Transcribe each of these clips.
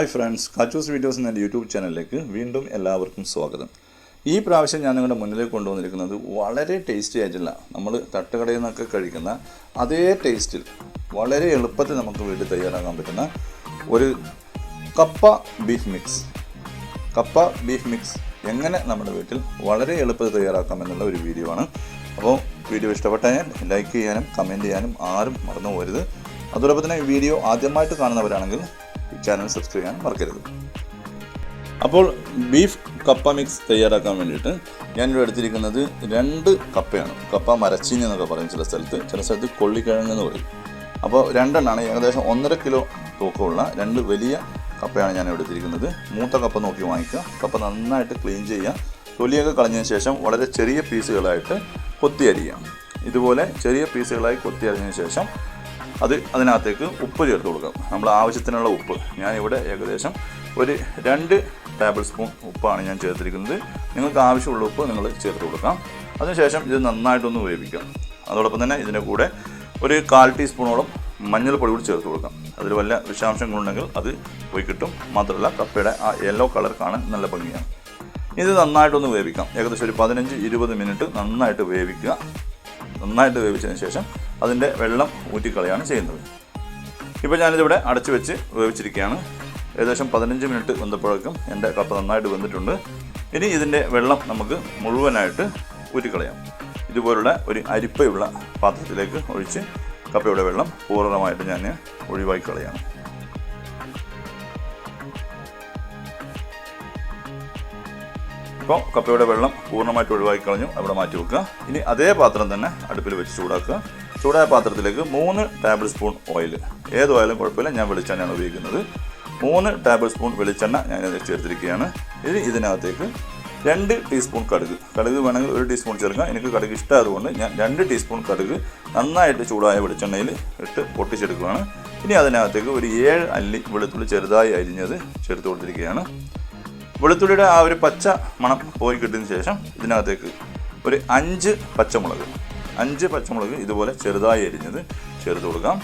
Hi friends Kachus videos എന്ന YouTube ചാനലിലേക്ക് വീണ്ടും എല്ലാവർക്കും സ്വാഗതം. ഈ പ്രാവശ്യം ഞാൻ നിങ്ങളുടെ മുന്നിലേക്ക് കൊണ്ടുവന്നിരിക്കുന്നത് വളരെ ടേസ്റ്റി ആയിട്ടുള്ള നമ്മൾ തട്ടുകടയിൽ നിന്നൊക്കെ കഴിക്കുന്ന അതേ ടേസ്റ്റിൽ വളരെ എളുപ്പത്തിൽ നമുക്ക് വീട്ടിൽ തയ്യാറാക്കാൻ പറ്റുന്ന ഒരു kappa beef mix kappa beef mix എങ്ങനെ നമ്മുടെ വീട്ടിൽ വളരെ എളുപ്പത്തിൽ തയ്യാറാക്കാം എന്നുള്ള ഒരു വീഡിയോ ആണ്. അപ്പോൾ വീഡിയോ ഇഷ്ടപ്പെട്ടാൽ ലൈക്ക് ചെയ്യാനും കമന്റ് ചെയ്യാനും ആരും മറന്നു പോരുത് അതോടൊപ്പം തന്നെ വീഡിയോ ആദ്യമായിട്ട് കാണുന്നവരാണെങ്കിൽ ചാനൽ സബ്സ്ക്രൈബ് ചെയ്യാൻ മറക്കരുത്. അപ്പോൾ ബീഫ് കപ്പ മിക്സ് തയ്യാറാക്കാൻ വേണ്ടിയിട്ട് ഞാനിവിടെ എടുത്തിരിക്കുന്നത് രണ്ട് കപ്പയാണ്. കപ്പ മരച്ചീനി എന്നൊക്കെ പറയും ചില സ്ഥലത്ത്. ചില സ്ഥലത്ത് കൊള്ളിക്കിഴങ്ങ് എന്ന് പറയും. അപ്പോൾ രണ്ടെണ്ണമാണ് ഏകദേശം ഒന്നര കിലോ തൂക്കമുള്ള രണ്ട് വലിയ കപ്പയാണ് ഞാൻ എടുത്തിരിക്കുന്നത്. മൂത്ത കപ്പ നോക്കി വാങ്ങിക്കുക. കപ്പ നന്നായിട്ട് ക്ലീൻ ചെയ്യുക. തൊലിയൊക്കെ കളഞ്ഞതിന് ശേഷം വളരെ ചെറിയ പീസുകളായിട്ട് കൊത്തി അരിയാം ഇതുപോലെ ചെറിയ പീസുകളായി കൊത്തിയരിഞ്ഞതിന് ശേഷം അത് അതിനകത്തേക്ക് ഉപ്പ് ചേർത്ത് കൊടുക്കാം. നമ്മൾ ആവശ്യത്തിനുള്ള ഉപ്പ്. ഞാനിവിടെ ഏകദേശം ഒരു രണ്ട് ടേബിൾ സ്പൂൺ ഉപ്പാണ് ഞാൻ ചേർത്തിരിക്കുന്നത്. നിങ്ങൾക്ക് ആവശ്യമുള്ള ഉപ്പ് നിങ്ങൾ ചേർത്ത് കൊടുക്കാം. അതിനുശേഷം ഇത് നന്നായിട്ടൊന്ന് വേവിക്കാം. അതോടൊപ്പം തന്നെ ഇതിന്റെ കൂടെ ഒരു കാൽ ടീസ്പൂണോളം മഞ്ഞൾപ്പൊടി കൂടി ചേർത്ത് കൊടുക്കാം. അതിൽ വല്ല വിഷാംശങ്ങളുണ്ടെങ്കിൽ അത് പോയി കിട്ടും. മാത്രമല്ല കപ്പയുടെ ആ യെല്ലോ കളർ കാണാൻ നല്ല ഭംഗിയാണ്. ഇത് നന്നായിട്ടൊന്ന് വേവിക്കാം. ഏകദേശം ഒരു പതിനഞ്ച് ഇരുപത് മിനിറ്റ് നന്നായിട്ട് വേവിക്കുക. നന്നായിട്ട് വേവിച്ചതിന് ശേഷം അതിന്റെ വെള്ളം ഊറ്റിക്കളയാണ് ചെയ്യുന്നത്. ഇപ്പോൾ ഞാനിതിവിടെ അടച്ചു വെച്ച് വേവിച്ചിരിക്കുകയാണ്. ഏകദേശം പതിനഞ്ച് മിനിറ്റ് വെന്തപ്പോഴേക്കും എന്റെ കപ്പ നന്നായിട്ട് വെന്തിട്ടുണ്ട്. ഇനി ഇതിന്റെ വെള്ളം നമുക്ക് മുഴുവനായിട്ട് ഊറ്റിക്കളയാം. ഇതുപോലുള്ള ഒരു അരിപ്പയുള്ള പാത്രത്തിലേക്ക് ഒഴിച്ച് കപ്പയുടെ വെള്ളം പൂർണമായിട്ട് ഞാൻ ഒഴിവാക്കി കളയാണ് ഇപ്പോൾ കപ്പയുടെ വെള്ളം പൂർണമായിട്ട് ഒഴിവാക്കി കളഞ്ഞു. അവിടെ മാറ്റി വെക്കുക. ഇനി അതേ പാത്രം തന്നെ അടുപ്പിൽ വെച്ച് ചൂടാക്കുക. ചൂടായ പാത്രത്തിലേക്ക് മൂന്ന് ടേബിൾ സ്പൂൺ ഓയിൽ ഏത് ഓയിലും കുഴപ്പമില്ല. ഞാൻ വെളിച്ചെണ്ണയാണ് ഉപയോഗിക്കുന്നത്. മൂന്ന് ടേബിൾ സ്പൂൺ വെളിച്ചെണ്ണ ഞാൻ ചേർത്തിരിക്കുകയാണ്. ഇനി ഇതിനകത്തേക്ക് രണ്ട് ടീസ്പൂൺ കടുക്. കടുക് വേണമെങ്കിൽ ഒരു ടീസ്പൂൺ ചേർക്കാം. എനിക്ക് കടുക് ഇഷ്ടമായതുകൊണ്ട് ഞാൻ രണ്ട് ടീസ്പൂൺ കടുക് നന്നായിട്ട് ചൂടായ വെളിച്ചെണ്ണയിൽ ഇട്ട് പൊട്ടിച്ചെടുക്കുകയാണ്. ഇനി അതിനകത്തേക്ക് ഒരു ഏഴ് അല്ലി വെളുത്തുള്ളി ചെറുതായി അരിഞ്ഞത് ചേർത്ത് കൊടുത്തിരിക്കുകയാണ്. വെളുത്തുള്ളിയുടെ ആ ഒരു പച്ച മണം പോയി കിട്ടിയതിന് ശേഷം ഇതിനകത്തേക്ക് ഒരു അഞ്ച് പച്ചമുളക് അഞ്ച് പച്ചമുളക് ഇതുപോലെ ചെറുതായി അരിഞ്ഞത് ചേർത്ത് കൊടുക്കാം.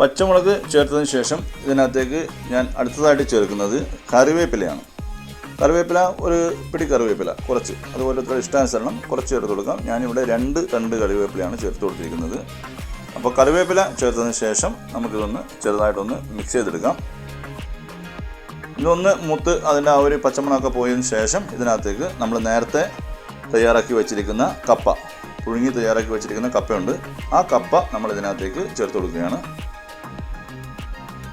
പച്ചമുളക് ചേർത്തതിന് ശേഷം ഇതിനകത്തേക്ക് ഞാൻ അടുത്തതായിട്ട് ചേർക്കുന്നത് കറിവേപ്പിലയാണ്. കറിവേപ്പില ഒരു പിടി കറിവേപ്പില കുറച്ച് അതുപോലെ ഇഷ്ടാനുസരണം കുറച്ച് ചേർത്ത് കൊടുക്കാം. ഞാനിവിടെ രണ്ട് രണ്ട് കറിവേപ്പിലയാണ് ചേർത്ത് കൊടുത്തിരിക്കുന്നത്. അപ്പോൾ കറിവേപ്പില ചേർത്തതിന് ശേഷം നമുക്കിതൊന്ന് ചെറുതായിട്ടൊന്ന് മിക്സ് ചെയ്തെടുക്കാം. ഇതൊന്ന് മുത്ത് അതിന്റെ ആ ഒരു പച്ചമണമൊക്കെ പോയതിന് ശേഷം ഇതിനകത്തേക്ക് നമ്മൾ നേരത്തെ തയ്യാറാക്കി വെച്ചിരിക്കുന്ന കപ്പ പുഴുങ്ങി തയ്യാറാക്കി വെച്ചിരിക്കുന്ന കപ്പയുണ്ട്. ആ കപ്പ നമ്മൾ ഇതിനകത്തേക്ക് ചേർത്ത് കൊടുക്കുകയാണ്.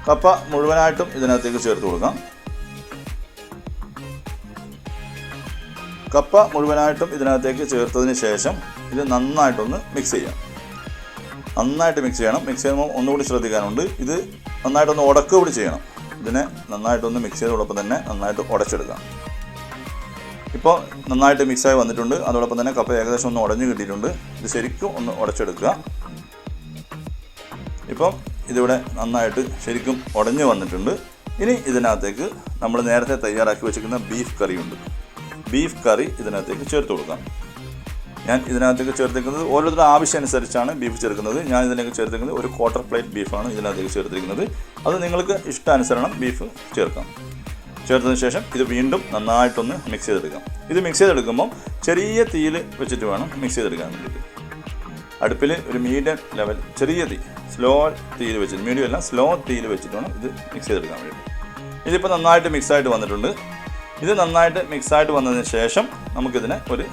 കപ്പ മുഴുവനായിട്ടും ഇതിനകത്തേക്ക് ചേർത്ത് കൊടുക്കാം. കപ്പ മുഴുവനായിട്ടും ഇതിനകത്തേക്ക് ചേർത്തതിന് ശേഷം ഇത് നന്നായിട്ടൊന്ന് മിക്സ് ചെയ്യാം. നന്നായിട്ട് മിക്സ് ചെയ്യണം. മിക്സ് ചെയ്യുമ്പോൾ ഒന്നുകൂടി ശ്രദ്ധിക്കാനുണ്ട്. ഇത് നന്നായിട്ടൊന്ന് ഉടക്കുകൂടി ചെയ്യണം. ഇതിനെ നന്നായിട്ടൊന്ന് മിക്സ് ചെയ്തോടൊപ്പം തന്നെ നന്നായിട്ട് ഉടച്ചെടുക്കാം. ഇപ്പോൾ നന്നായിട്ട് മിക്സായി വന്നിട്ടുണ്ട്. അതോടൊപ്പം തന്നെ കപ്പ ഏകദേശം ഒന്ന് ഉടഞ്ഞു കിട്ടിയിട്ടുണ്ട്. ഇത് ശരിക്കും ഒന്ന് ഉടച്ചെടുക്കുക. ഇപ്പം ഇതിവിടെ നന്നായിട്ട് ശരിക്കും ഉടഞ്ഞു വന്നിട്ടുണ്ട്. ഇനി ഇതിനകത്തേക്ക് നമ്മൾ നേരത്തെ തയ്യാറാക്കി വെച്ചിരിക്കുന്ന ബീഫ് കറിയുണ്ട് ബീഫ് കറി ഇതിനകത്തേക്ക് ചേർത്ത് കൊടുക്കാം. ഞാൻ ഇതിനകത്തേക്ക് ചേർത്തിരിക്കുന്നത് ഓരോരുത്തരുടെ ആവശ്യമനുസരിച്ചാണ് ബീഫ് ചേർക്കുന്നത്. ഞാൻ ഇതിലേക്ക് ചേർത്തിരിക്കുന്നത് ഒരു ക്വാർട്ടർ പ്ലേറ്റ് ബീഫാണ് ഇതിനകത്തേക്ക് ചേർത്തിരിക്കുന്നത്. അത് നിങ്ങൾക്ക് ഇഷ്ടാനുസരണം ബീഫ് ചേർക്കാം. ചേർത്തതിന് ശേഷം ഇത് വീണ്ടും നന്നായിട്ടൊന്ന് മിക്സ് ചെയ്തെടുക്കാം. ഇത് മിക്സ് ചെയ്തെടുക്കുമ്പോൾ ചെറിയ തീയിൽ വെച്ചിട്ട് വേണം മിക്സ് ചെയ്തെടുക്കാൻ വേണ്ടിയിട്ട്. അടുപ്പിൽ ഒരു മീഡിയം ലെവൽ ചെറിയ തീ സ്ലോ തീയിൽ വെച്ചിട്ട് മീഡിയം അല്ല സ്ലോ തീയിൽ വെച്ചിട്ട് വേണം ഇത് മിക്സ് ചെയ്തെടുക്കാൻ വേണ്ടിയിട്ട്. ഇതിപ്പോൾ നന്നായിട്ട് മിക്സ് ആയിട്ട് വന്നിട്ടുണ്ട്. ഇത് നന്നായിട്ട് മിക്സായിട്ട് വന്നതിന് ശേഷം നമുക്കിതിനെ ഒരു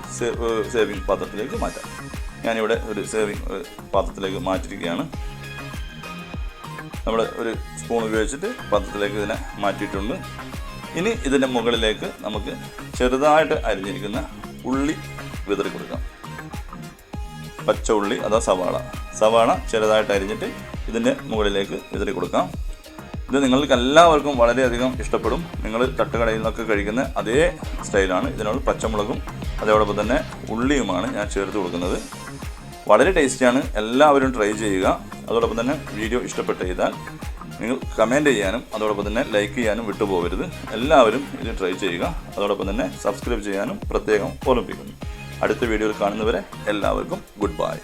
സേവിങ് പാത്രത്തിലേക്ക് മാറ്റാം. ഞാനിവിടെ ഒരു സേവിങ് പാത്രത്തിലേക്ക് മാറ്റിയിരിക്കുകയാണ്. നമ്മൾ ഒരു സ്പൂൺ ഉപയോഗിച്ചിട്ട് പാത്രത്തിലേക്ക് ഇതിനെ മാറ്റിയിട്ടുണ്ട്. ഇനി ഇതിന്റെ മുകളിലേക്ക് നമുക്ക് ചെറുതായിട്ട് അരിഞ്ഞിരിക്കുന്ന ഉള്ളി വിതറി കൊടുക്കാം. പച്ച ഉള്ളി അതാ സവാള. സവാള ചെറുതായിട്ട് അരിഞ്ഞിട്ട് ഇതിന്റെ മുകളിലേക്ക് വിതറി കൊടുക്കാം. ഇത് നിങ്ങൾക്ക് എല്ലാവർക്കും വളരെയധികം ഇഷ്ടപ്പെടും. നിങ്ങൾ തട്ടുകടയിൽ നിന്നൊക്കെ കഴിക്കുന്ന അതേ സ്റ്റൈലാണ്. ഇതിനോട് പച്ചമുളകും അതോടൊപ്പം തന്നെ ഉള്ളിയുമാണ് ഞാൻ ചേർത്ത് കൊടുക്കുന്നത്. വളരെ ടേസ്റ്റിയാണ്. എല്ലാവരും ട്രൈ ചെയ്യുക. അതോടൊപ്പം തന്നെ വീഡിയോ ഇഷ്ടപ്പെട്ട് ചെയ്താൽ നിങ്ങൾ കമന്റ് ചെയ്യാനും അതോടൊപ്പം തന്നെ ലൈക്ക് ചെയ്യാനും വിട്ടുപോകരുത്. എല്ലാവരും ഇത് ട്രൈ ചെയ്യുക. അതോടൊപ്പം തന്നെ സബ്സ്ക്രൈബ് ചെയ്യാനും പ്രത്യേകം ഓർമ്മിപ്പിക്കുന്നു. അടുത്ത വീഡിയോയിൽ കാണുന്നവരെ എല്ലാവർക്കും ഗുഡ് ബൈ.